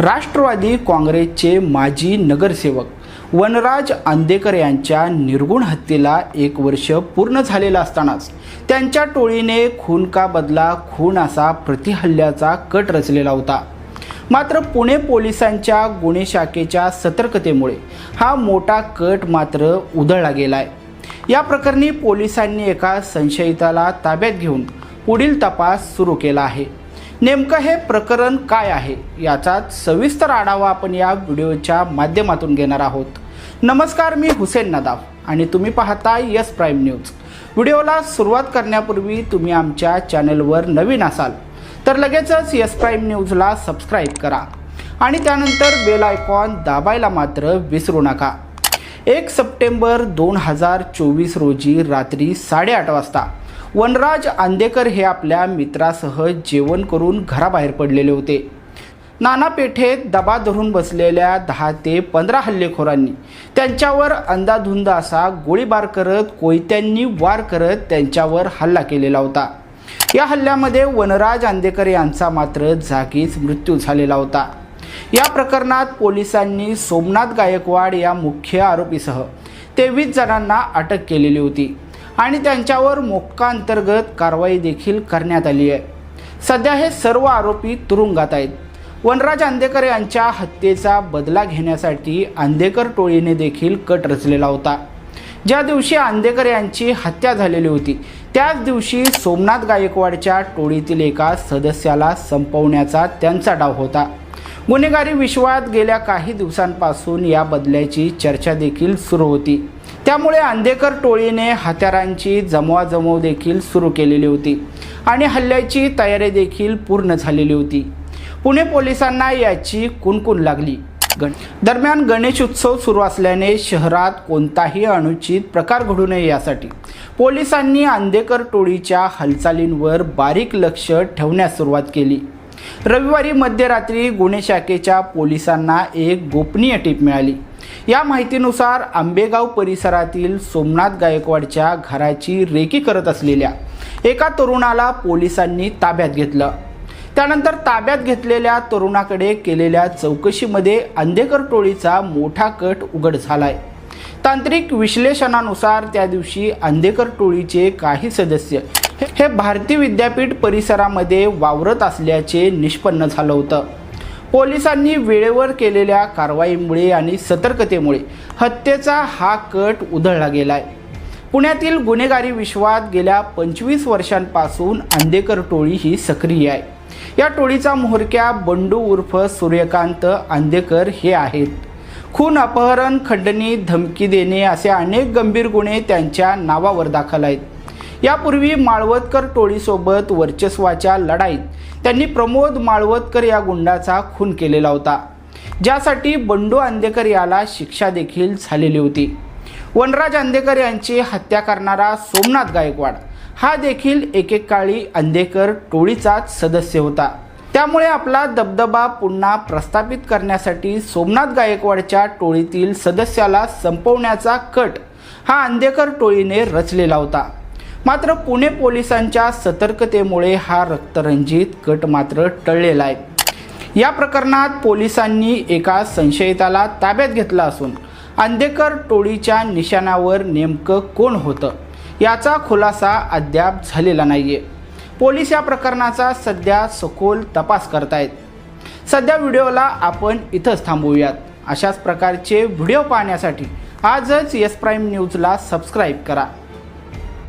राष्ट्रवादी काँग्रेसचे माजी नगरसेवक वनराज आंदेकर यांच्या निर्गुण हत्येला एक वर्ष पूर्ण झालेलं असतानाच त्यांच्या टोळीने खून का बदला खून असा प्रतिहल्ल्याचा कट रचलेला होता. मात्र पुणे पोलिसांच्या गुन्हे शाखेच्या सतर्कतेमुळे हा मोठा कट मात्र उधळला गेला आहे या प्रकरणी पोलिसांनी एका संशयिताला ताब्यात घेऊन पुढील तपास सुरू केला आहे. नेमकं हे प्रकरण काय आहे याचा सविस्तर आढावा आपण या व्हिडिओच्या माध्यमातून घेणार आहोत. नमस्कार मी हुसेन नदाफ आणि तुम्ही पाहता यस प्राईम न्यूज. व्हिडिओला सुरुवात करण्यापूर्वी तुम्ही आमच्या चॅनलवर नवीन असाल तर लगेचच यस प्राईम न्यूजला सबस्क्राईब करा आणि त्यानंतर बेल आयकॉन दाबायला मात्र विसरू नका. एक सप्टेंबर दोन हजार चोवीस रोजी रात्री साडेआठ वाजता वनराज आंदेकर हे आपल्या मित्रासह जेवण करून घराबाहेर पडलेले होते. नाना पेठेत दबा धरून बसलेल्या दहा ते पंधरा हल्लेखोरांनी त्यांच्यावर अंदाधुंद असा गोळीबार करत कोयत्यांनी वार करत त्यांच्यावर हल्ला केलेला होता. या हल्ल्यामध्ये वनराज आंदेकर यांचा मात्र जागीच मृत्यू झालेला होता. या प्रकरणात पोलिसांनी सोमनाथ गायकवाड या मुख्य आरोपीसह तेवीस जणांना अटक केलेली होती. आणि त्यांच्यावर मोक्का अंतर्गत कारवाई देखील करण्यात आली आहे. सध्या हे सर्व आरोपी तुरुंगात आहेत. वनराज आंदेकर यांच्या हत्येचा बदला घेण्यासाठी आंदेकर टोळीने देखील कट रचलेला होता. ज्या दिवशी आंदेकर यांची हत्या झालेली होती त्याच दिवशी सोमनाथ गायकवाडच्या टोळीतील एका सदस्याला संपवण्याचा त्यांचा डाव होता. गुन्हेगारी विश्वात गेल्या काही दिवसांपासून या बदल्याची चर्चा देखील सुरू होती. त्यामुळे आंदेकर टोळीने हत्यारांची जमवाजमव देखील सुरू केलेली होती आणि हल्ल्याची तयारी देखील पूर्ण झालेली होती. पुणे पोलिसांना याची कुणकुण लागली? गण दरम्यान गणेश उत्सव सुरू असल्याने शहरात कोणताही अनुचित प्रकार घडू नये यासाठी पोलिसांनी आंदेकर टोळीच्या हालचालींवर बारीक लक्ष ठेवण्यास सुरुवात केली. रविवारी मध्यरात्री गुन्हे शाखेच्या पोलिसांना एक गोपनीय टीप मिळाली. या माहितीनुसार आंबेगाव परिसरातील सोमनाथ गायकवाडच्या घराची रेकी करत असलेल्या एका तरुणाला पोलिसांनी ताब्यात घेतलं. त्यानंतर ताब्यात घेतलेल्या तरुणाकडे केलेल्या चौकशीमध्ये अंधेकर टोळीचा मोठा कट उघड झालाय. तांत्रिक विश्लेषणानुसार त्या दिवशी अंधेकर टोळीचे काही सदस्य हे- भारती भारतीय विद्यापीठ परिसरामध्ये वावरत असल्याचे निष्पन्न झालं होतं. पोलिसांनी वेळेवर केलेल्या कारवाईमुळे आणि सतर्कतेमुळे हत्येचा हा कट उधळला गेलाय. पुण्यातील गुन्हेगारी विश्वात गेल्या पंचवीस वर्षांपासून अंधेकर टोळी ही सक्रिय आहे. या टोळीचा म्होरक्या बंडू उर्फ सूर्यकांत आंदेकर हे आहेत. खून अपहरण खंडणी धमकी देणे असे अनेक गंभीर गुन्हे त्यांच्या नावावर दाखल आहेत. यापूर्वी माळवतकर टोळीसोबत वर्चस्वाच्या लढाईत त्यांनी प्रमोद माळवतकर या गुंडाचा खून केलेला होता ज्यासाठी बंडू आंदेकर याला शिक्षा देखील झालेली होती. वनराज आंदेकर यांची हत्या करणारा सोमनाथ गायकवाड हा देखील एकेकाळी अंधेकर टोळीचाच सदस्य होता. त्यामुळे आपला दबदबा पुन्हा प्रस्थापित करण्यासाठी सोमनाथ गायकवाडच्या टोळीतील सदस्याला संपवण्याचा कट हा अंधेकर टोळीने रचलेला होता. मात्र पुणे पोलिसांच्या सतर्कतेमुळे हा रक्तरंजित कट मात्र टळलेला आहे. या प्रकरणात पोलिसांनी एका संशयिताला ताब्यात घेतला असून अंधेकर टोळीच्या निशाणावर नेमकं कोण होतं याचा खुलासा अद्याप झालेला नाहीये. पोलीस या प्रकरणाचा सध्या सखोल तपास करतायत. सध्या व्हिडिओला आपण इथंच थांबवूयात. अशाच प्रकारचे व्हिडिओ पाहण्यासाठी आजच यस प्राईम न्यूजला सबस्क्राईब करा.